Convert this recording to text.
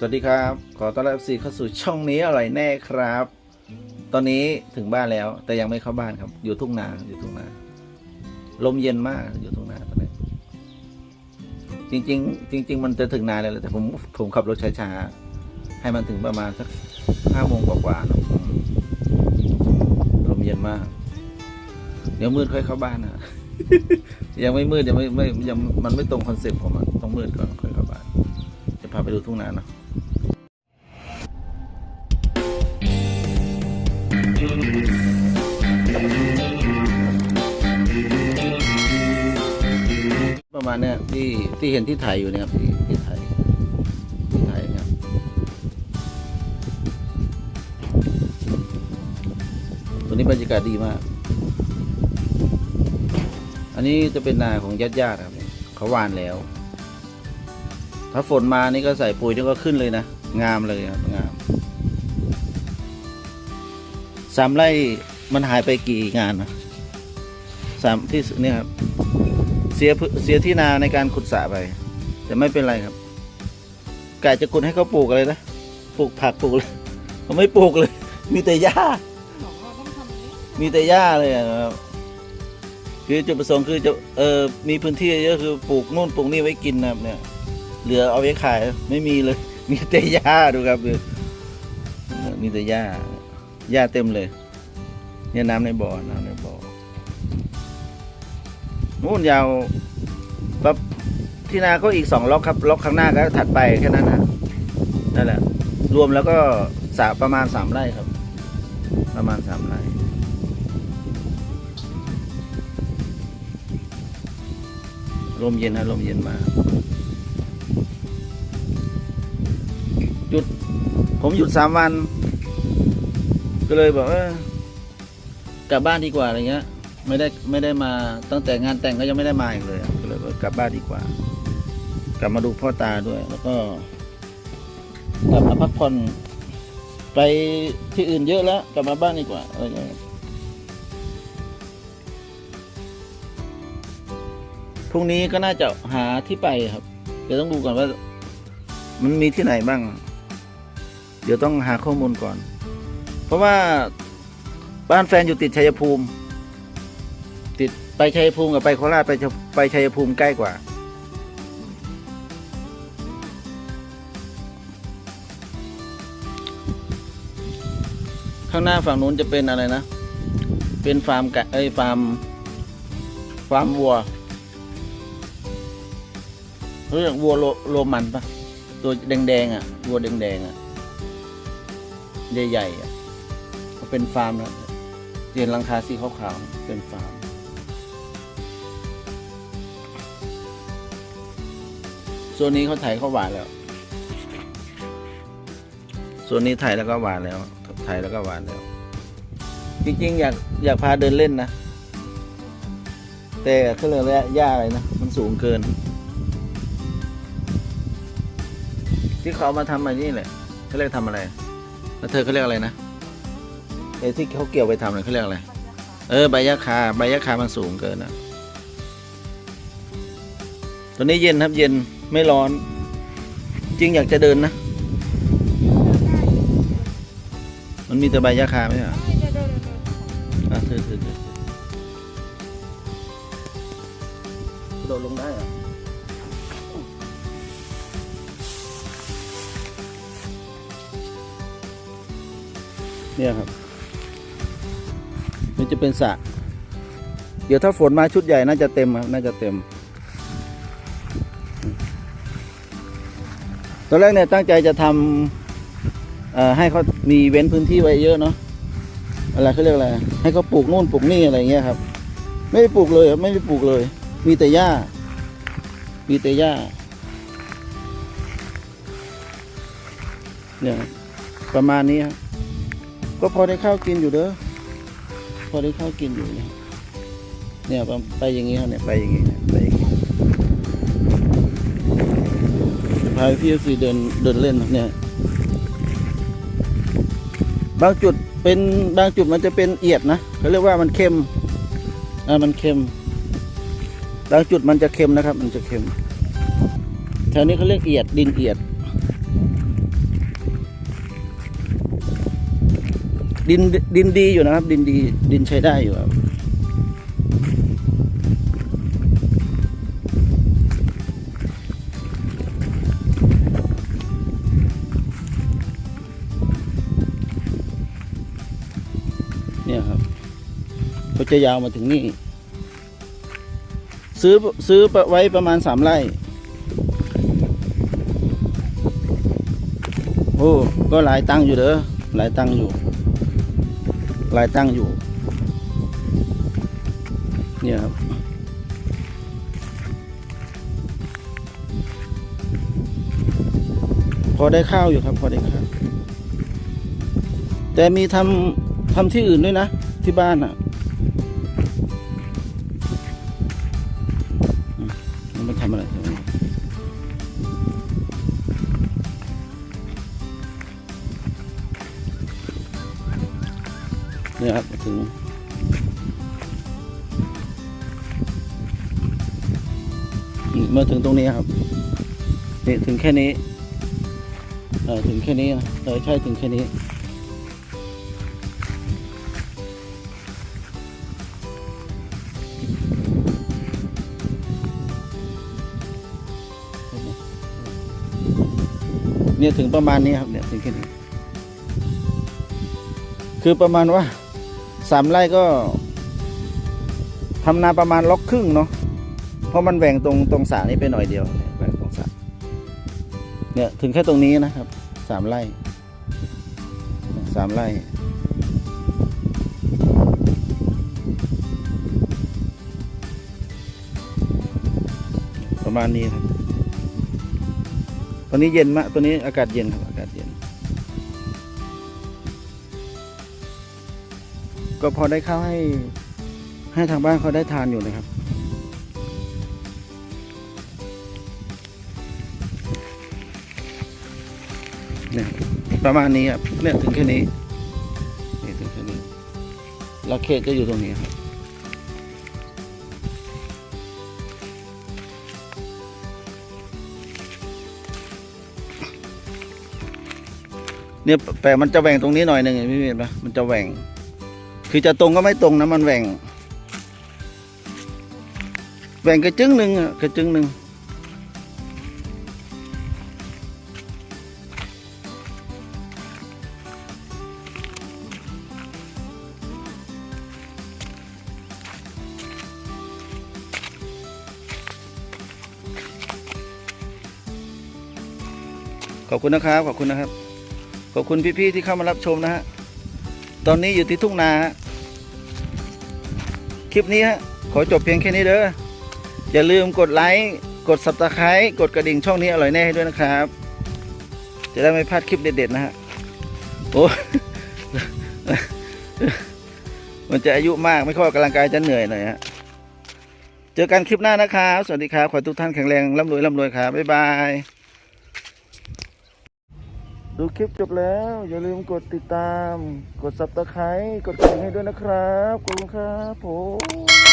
สวัสดีครับ ขอต้อนรับสีเข้าสู่ช่องนี้อร่อยแน่ครับ ตอนนี้ถึงบ้านแล้วแต่ยังไม่เข้าบ้านครับ อยู่ทุ่งนาอยู่ทุ่งนา ลมเย็นมากอยู่ทุ่งนาตอนนี้จริง ๆ จริง ๆ มันจะถึงนาแล้วแต่ผมผมขับรถช้าๆให้มันถึงประมาณสักห้าโมงกว่าๆนะลมเย็นมาก เดี๋ยวมืดค่อยเข้าบ้านนะยังไม่มืดยังไม่ไม่ยังมันไม่ตรงคอนเซ็ปต์ผมอะต้องมืดก่อนค่อยเข้าบ้านจะพาไปดูทุ่งนาเนาะ มาณเนี้ยที่ที่เห็นที่ถ่ายอยู่เนี่ยครับที่ที่ถ่ายที่ถ่ายเนี่ยครับตัวนี้บรรยากาศดีมาก อันนี้จะเป็นนาของญาติญาติๆครับเขาหวานแล้ว ถ้าฝนมานี่ก็ใส่ปุ๋ยนี่ก็ขึ้นเลยนะ งามเลยครับงามสามไร่มันหายไปกี่งานนะสามที่เนี่ยครับ เสียพื้นเสียที่นาในการขุดสระไป แต่ไม่เป็นไรครับกะจะขุดให้เขาปลูกอะไรนะปลูกผักปลูกเลยเขาไม่ปลูกเลย มีแต่หญ้าบอกว่าต้องทำอย่างนี้มีแต่หญ้าเลยอะครับคือจุดประสงค์คือจะเออมีพื้นที่เยอะคือปลูกนู่นปลูกนี่ไว้กินนะครับเนี่ย เหลือเอาไว้ขายไม่มีเลย มีแต่หญ้าดูครับดูมีแต่หญ้าหญ้าเต็มเลยเนี่ยน้ำในบ่อน้ำในบ่อ นู่นยาวปั๊บที่นาก็อีกสองล็อกครับ ล็อกข้างหน้าก็ถัดไปแค่นั้นนะนั่นแหละ รวมแล้วก็สาประมาณสามไร่ครับ ประมาณสามไร่ลมเย็นฮะลมเย็นมา หยุด ผมหยุดสามวัน ก็เลยบอกเออกลับบ้านดีกว่าอะไรเงี้ย ไม่ได้ไม่ได้มาตั้งแต่งานแต่งก็ยังไม่ได้มาอีกเลยก็เลยว่ากลับบ้านดีกว่า กลับมาดูพ่อตาด้วย แล้วก็กลับมาพักผ่อนไปที่อื่นเยอะแล้ว กลับมาบ้านดีกว่าอะไรเงี้ยพรุ่งนี้ก็น่าจะหาที่ไปครับ เดี๋ยวต้องดูก่อนว่า มันมีที่ไหนบ้าง เดี๋ยวต้องหาข้อมูลก่อน เพราะว่าบ้านแฟนอยู่ติดชัยภูมิ ไปชัยภูมิกับไปโคราชไปชัยไปชัยภูมิใกล้กว่า ข้างหน้าฝั่งนู้นจะเป็นอะไรนะ เป็นฟาร์มไก่เอ้ยฟาร์มฟาร์มวัวเรียกวัวโรมันปะตัวแดงๆอะวัวแดงๆอะใหญ่ๆอะก็เป็นฟาร์มนะเรียนรังคาสีขาวๆเป็นฟาร์ม ส่วนนี้เขาไถเขาหวานแล้ว ส่วนนี้ไถแล้วก็หวานแล้วไถแล้วก็หวานแล้ว จริงๆ อยากอยากพาเดินเล่นนะ แต่เขาเรียกว่าหญ้าอะไรนะ มันสูงเกิน ที่เขามาทำอะไรนี่แหละเขาเรียกทำอะไร แล้วเธอเขาเรียกอะไรนะไอ้ที่เขาเกี่ยวไปทำอะไรเขาเรียกอะไร เออ ใบยะคา ใบยะคา มันสูงเกินนะตัวนี้เย็นครับเย็น ไม่ร้อน จริงอยากจะเดินนะ มันมีแต่ใบยะคาไหมอะเดี๋ยวเดี๋ยวเดี๋ยวเดี๋ยวอะเธอเธอเธอเธอกระโดดลงได้เหรอเนี่ยครับนี่จะเป็นสระเดี๋ยวถ้าฝนมาชุดใหญ่น่าจะเต็มครับ น่าจะเต็ม ตอนแรกเนี่ยตั้งใจจะทำให้เขามีเว้นพื้นที่ไว้เยอะเนาะอะไรเขาเรียกอะไรให้เขาปลูกนู่นปลูกนี่อะไรเงี้ยครับ ไม่ได้ปลูกเลยไม่ได้ปลูกเลย มีแต่หญ้า มีแต่หญ้าเนี่ยประมาณนี้ครับก็พอได้ข้าวกินอยู่เด้อพอได้ข้าวกินอยู่เนี่ยเนี่ยไปอย่างงี้ครับเนี่ยไปอย่างงี้ยไปอย่างงี้ พาพี่เอฟซีเดินเดินเล่นเนี่ย บางจุดเป็นบางจุดมันจะเป็นเอียดนะเขาเรียกว่ามันเค็มอ่ามันเค็ม บางจุดมันจะเค็มนะครับ มันจะเค็มแถวนี้เขาเรียกเอียดดินเอียด ดินดินดีอยู่นะครับ ดินดีดินใช้ได้อยู่ครับ จะยาวมาถึงนี่ ซื้อซื้อไว้ประมาณสามไร่ โอ้ ก็หลายตังอยู่เด้อ หลายตังอยู่ หลายตังอยู่ เนี่ยครับพอได้ข้าวอยู่ครับ พอได้ข้าว แต่มีทำทำที่อื่นด้วยนะ ที่บ้านอะ เนี่ยครับถึงนี่มาถึงตรงนี้ครับนี่ถึงแค่นี้เออถึงแค่นี้นะเออใช่ถึงแค่นี้เนี่ยถึงประมาณนี้ครับเนี่ยถึงแค่นี้ คือประมาณว่า สามไร่ก็ทำนาประมาณล็อกครึ่งเนาะเพราะมันแหว่งตรงตรงสระนี้ไปหน่อยเดียวแหว่งตรงสระเนี่ยถึงแค่ตรงนี้นะครับสามไร่สามไร่ประมาณนี้ครับ ตอนนี้เย็นมาก ตัวนี้อากาศเย็นครับ ก็พอได้ข้าวให้ ให้ทางบ้านเขาได้ทานอยู่นะครับ เนี่ยประมาณนี้ครับเนี่ยถึงแค่นี้เนี่ยถึงแค่นี้แล้วเขตก็อยู่ตรงนี้ครับเนี่ยแต่มันจะแหว่งตรงนี้หน่อยหนึ่งพี่เห็นปะมันจะแหว่ง คือจะตรงก็ไม่ตรงนะมันแหว่งแหว่งกระจึงหนึ่งกระจึงหนึ่งขอบคุณนะครับ ขอบคุณนะครับ ขอบคุณพี่ๆที่เข้ามารับชมนะฮะ ตอนนี้อยู่ที่ทุ่งนาคลิปนี้ฮะขอจบเพียงแค่นี้เด้ออย่าลืมกดไลค์กด subscribe กดกระดิ่งช่องนี้อร่อยแน่ให้ด้วยนะครับ จะได้ไม่พลาดคลิปเด็ดๆนะฮะโอ้มันจะอายุมากไม่ค่อยออกกำลังกายจะเหนื่อยหน่อยฮะเจอกันคลิปหน้านะครับ สวัสดีครับ ขอทุกท่านแข็งแรงร่ำรวยร่ำรวยครับ บ๊ายบาย ดูคลิปจบแล้ว อย่าลืมกดติดตาม กด subscribe กดกระดิ่งให้ด้วยนะครับขอบคุณครับผม